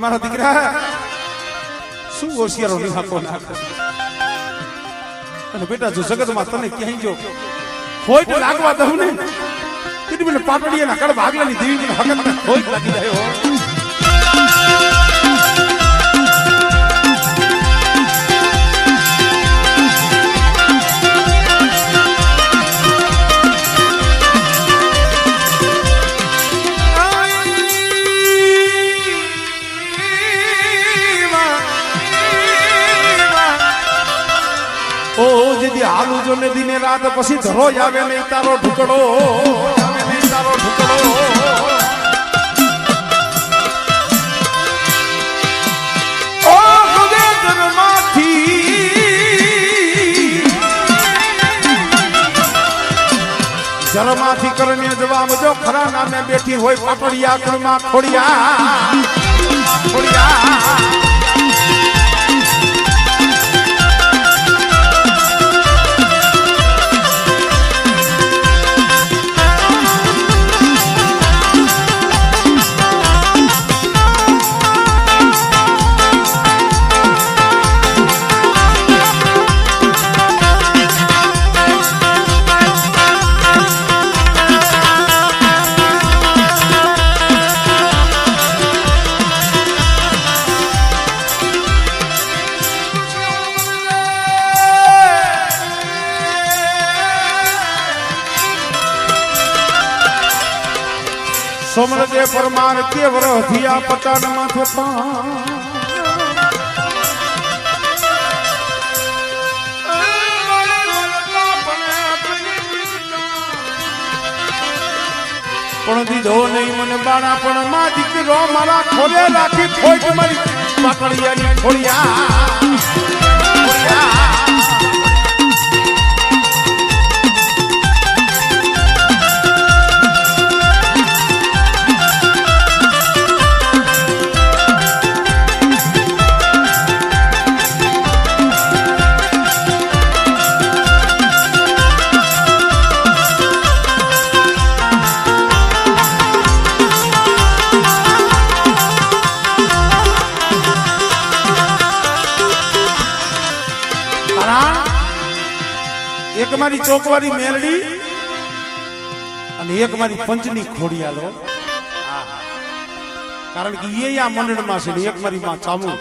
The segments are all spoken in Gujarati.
મારા દીકરા શું હોશિયારો નિહાકો નાખે અને બેટા જો જગતમાં તને ક્યાંય જો હોય તો લાગવા દઉં ને કીધું મને પાટડીયાના કડ ભાગલાની દેવી મને હકત હોય લાગી જાય જેદી હાલું જો ને દિને રાત પછી ધરો આવે નહીં તારો ઢુકડો. આવે નહીં તારો ઢુકડો. જળમાંથી કરને જવાબ જો ખરા નામે બેઠી હોય પાટડિયા કુળમાં ખોડિયા. ખોડિયા. સોમરજે પરમાર કેવર વરહ થયા પટાણ માથે પા પણ દીધો નહીં મને બાણા, પણ માં દીકરો મારા ખોલે રાખી ખોટ મારી. પાકડિયાની ખોડિયા એક મારી ચોકવારી મેલડી અને એક મારી પંચની ખોડિયાલો કારણ કે એ આ મંડળમાં છે ને એક મારી માં ચામુ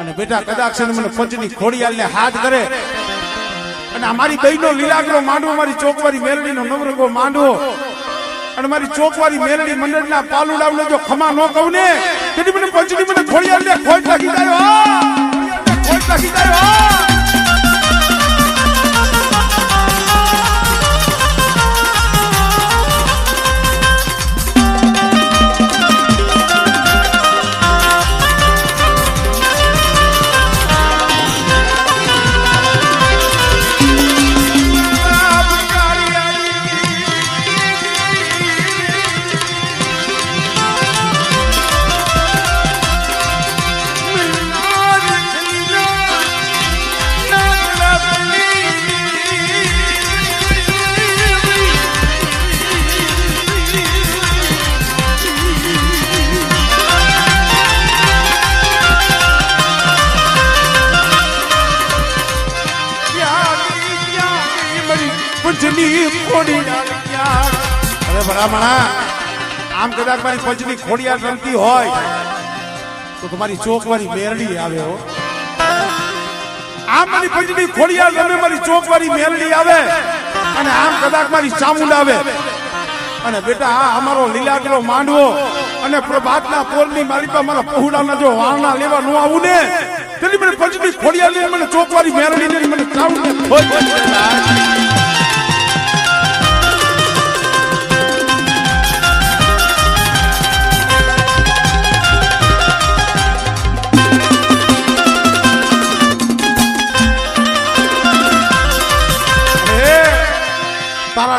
અને બેટા કદાચ મને પંચની ખોડિયાલને હાથ કરે. અને અમારી બહેનો લીલાગરો માંડવો, મારી ચોકવારી મેલડીનો નવરંગો માંડવો. અને મારી ચોકવારી મેલડી મંડળના પાલુડાવને જો ખમા ન કહું ને, તેથી મને પંચની મને ખોડિયાલને ખોટ લાગી જાય ખોટ લાગી જાય અરે આમ કદાચ મારી પંચની ખોડિયાર રમતી હોય, તો તમારી ચોકવારી મેરડી આવે હો. આમ મારી પંચની ખોડિયાર રમે, મારી ચોકવારી મેરડી આવે. અને આમ કદાચ મારી ચામુંડ આવે. અને બેટા, આ અમારો લીલાગરો માંડવો અને પ્રભાતના પોરની મારી પાસે મારા પહોળાના જો વાળના લેવા ન આવું ને, તેની મને પંચની ખોડિયાર મને ચોકવારી મેરડી મને ચામુંડ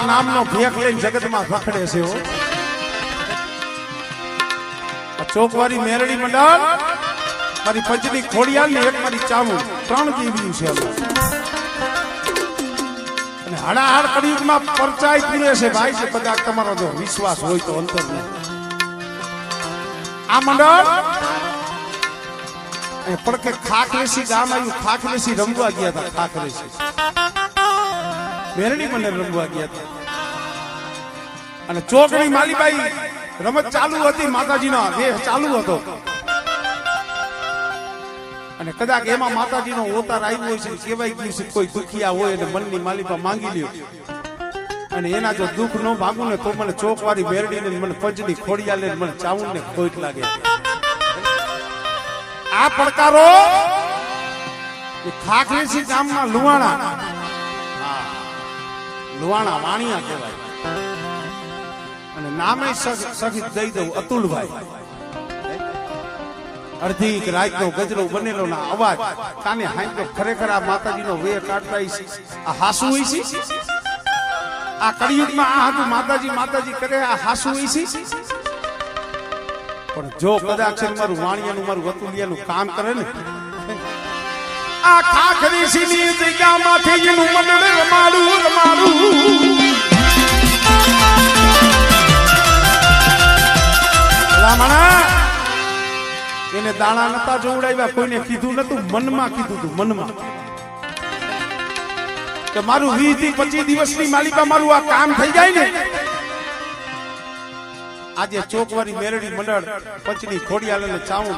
નામનો ભેખ લઈને જગતમાં ફખડે છે ચોકવારી મેરડી મંડળ, મારી પંચની ખોડિયાલ ને એક મારી ચામુ ત્રણ જીવ્યું છે. અને હાડાહાડ કળિયુગમાં પરચાય પૂરે છે ભાઈ, છે કદાચ તમારો જો વિશ્વાસ હોય તો અંતર આ મંડળ પડકે ખાખરેસી ગામ આવ્યું ખાખરેસી રમવા ગયા હતા ખાખરેસી મેરડી મંડળ રમવા ગયા હતા. અને ચોકડી માલીબાઈ, રમત ચાલુ હતી માતાજીનો, દેહ ચાલુ હતો. અને કદાચ એમાં માતાજીનો ઓતાર આવ્યો હોય છે કેવાય ગયું છે, કોઈ દુખિયા હોય અને મનની માલિકા માંગી લ્યો અને એના જો દુઃખ ન ભાગું ને તો મને ચોકવાળી મેરડીને ને મને પંચની ખોડિયા લે મને ચાવું ને ખોટ લાગે. આ પડકારો ખાખરેસી ગામના લુવાણા લુવાણા વાણિયા કહેવાય. અને નામે સખ- દઈ દઉં અતુલભાઈ. અડધી રાતનો ગજરો બનેલો ના અવાજ. કાને હાંડો ખરેખર આ માતાજીનો વેર કાઢતા આ હાસુ છે આ કળિયુગમાં આ હતું, માતાજી માતાજી કરે, આ હાસુ છે પણ જો કદાચ મારું વાણિયાનું મારું વતુલિયાનું કામ કરે ને, આ ખાખરી સીની જગ્યામાંથી એનું મંડળ રમાડું રમાડું. ભલામણા એને દાણા નતા જોવડાવ્યા, કોઈને કીધું નતું, મનમાં કીધું તું, મનમાં. કે મારું વીસથી પચીસ દિવસની માલિકા મારું આ કામ થઈ જાય ને? આજે ચોકવારી મેરડી મંડળ, પંચની ખોડિયાલ અને ચાઉન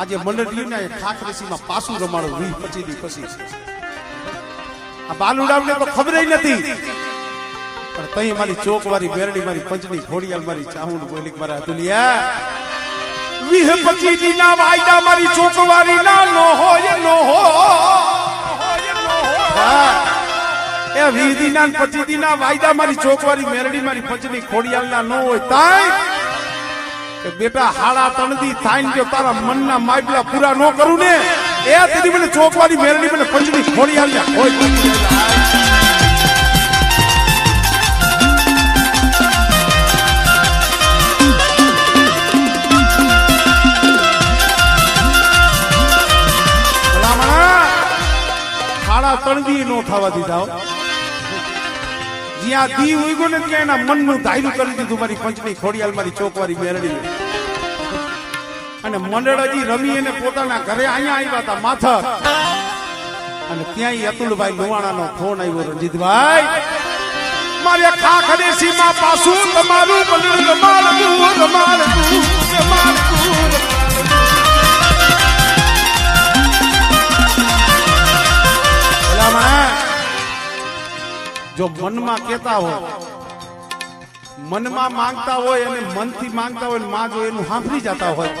આજે મંડળીને ખાખરેસીમાં પાછું રમાડું વીસ પચીસ દિવસ પછી. આ બાલુડાવને તો ખબર નથી. પણ તઈ મારી ચોકવારી મેરડી મારી પંચની ખોડિયાલ મારી ચાઉન બોલી મારા અતુલિયા વિહ પચીસ દીના વાયદા મારી ચોકવારી ના, નો હોય, નો હો. એ વીસ દીના ને દીના વાયદા મારી ચોકવારી મેરડી મારી પંચની ખોડિયાલ ના નો હોય. તાય. કે બેટા હાડા તણદી થાય ને જો તારા મનના માયબલા પૂરા નો કરું ને એ તેથી મને ચોકવાની મેરડી મને પંચની ખોડિયાલ આવ્યા હોય. ખાડા તણદી નો થવા દીધા જ્યાં દી ઉગ્યો ને ત્યાં એના મનનું ધાર્યું કરી દીધું મારી પંચની ખોડિયાલ, મારી ચોકવારી બેરડી અને મંડળ હજી રમી અને પોતાના ઘરે અહીંયા આવ્યા હતા માથા. અને ત્યાંય અતુલભાઈ લુવાણાનો ફોન આવ્યો, રંજીતભાઈ, મારે ખાખરે સીમા પાસું તમારું મંડળ રમાડવું રમાડવું રમાડવું ભલામણા, જો મનમાં કેતા હોય મનમાં માંગતા હોય અને મનથી માંગતા હોયમાં જો એનું સાંભળી જતા હોય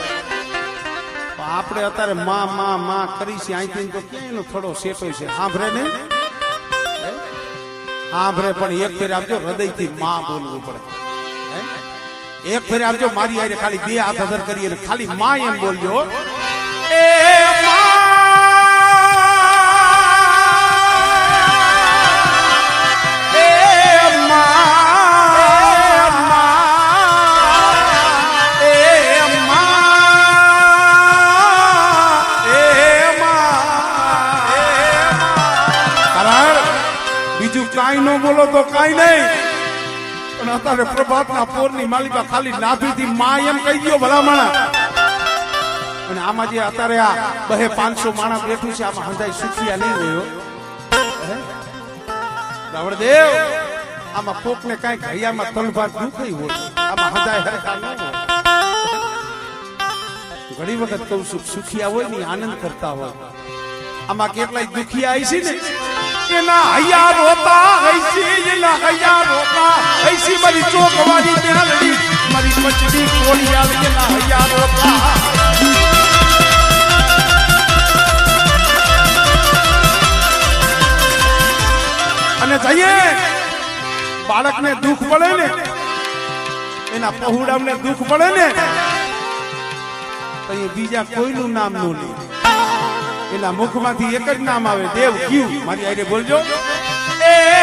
આપણે અત્યારે માં માં માં કરી છે અહીંથી તો ક્યાંય થોડો સેટો છે. સાંભળે ને? સાંભળે પણ એક ફેર આપજો હૃદયથી માં બોલવું પડે. એક ફેર આપજો મારી હારે ખાલી બે હાથ અધર કરી ખાલી માં એમ બોલજો. એ માં કાંઈ ન બોલો તો કાંઈ નહીં. પણ અત્યારે પ્રભાતના પોરની માલિકા ખાલી નાભીથી મા એમ કહી ગયો ભલામણા. અને આમાં જે અત્યારે આ બહે પાંચસો માણસ બેઠું છે, આમાં હંધાઈ સુખિયા નહીં રહ્યો. રાવણદેવ આમાં કોક ને કઈ ઘડિયામાં તલભાર દુખાઈ હોય, આમાં હંધાઈ હરખા ન ઘણી વખત કહું છું, સુખિયા હોય ને આનંદ કરતા હોય. આમાં કેટલાય દુખિયા આવી છે ને? એના હૈયા રોતા હૈસી એના હૈયા રોતા હૈસી મારી ચોક વાળી મેલડી, મારી મચડી કોળી આવી એના હૈયા રોતા અને જઈએ, બાળકને દુઃખ પડે ને, એના પહુડામને દુઃખ પડે ને, તો એ બીજા કોઈનું નામ ન લે. એના મુખમાંથી એક જ નામ આવે દેવ ક્યુ. મારી આઈને બોલજો. એ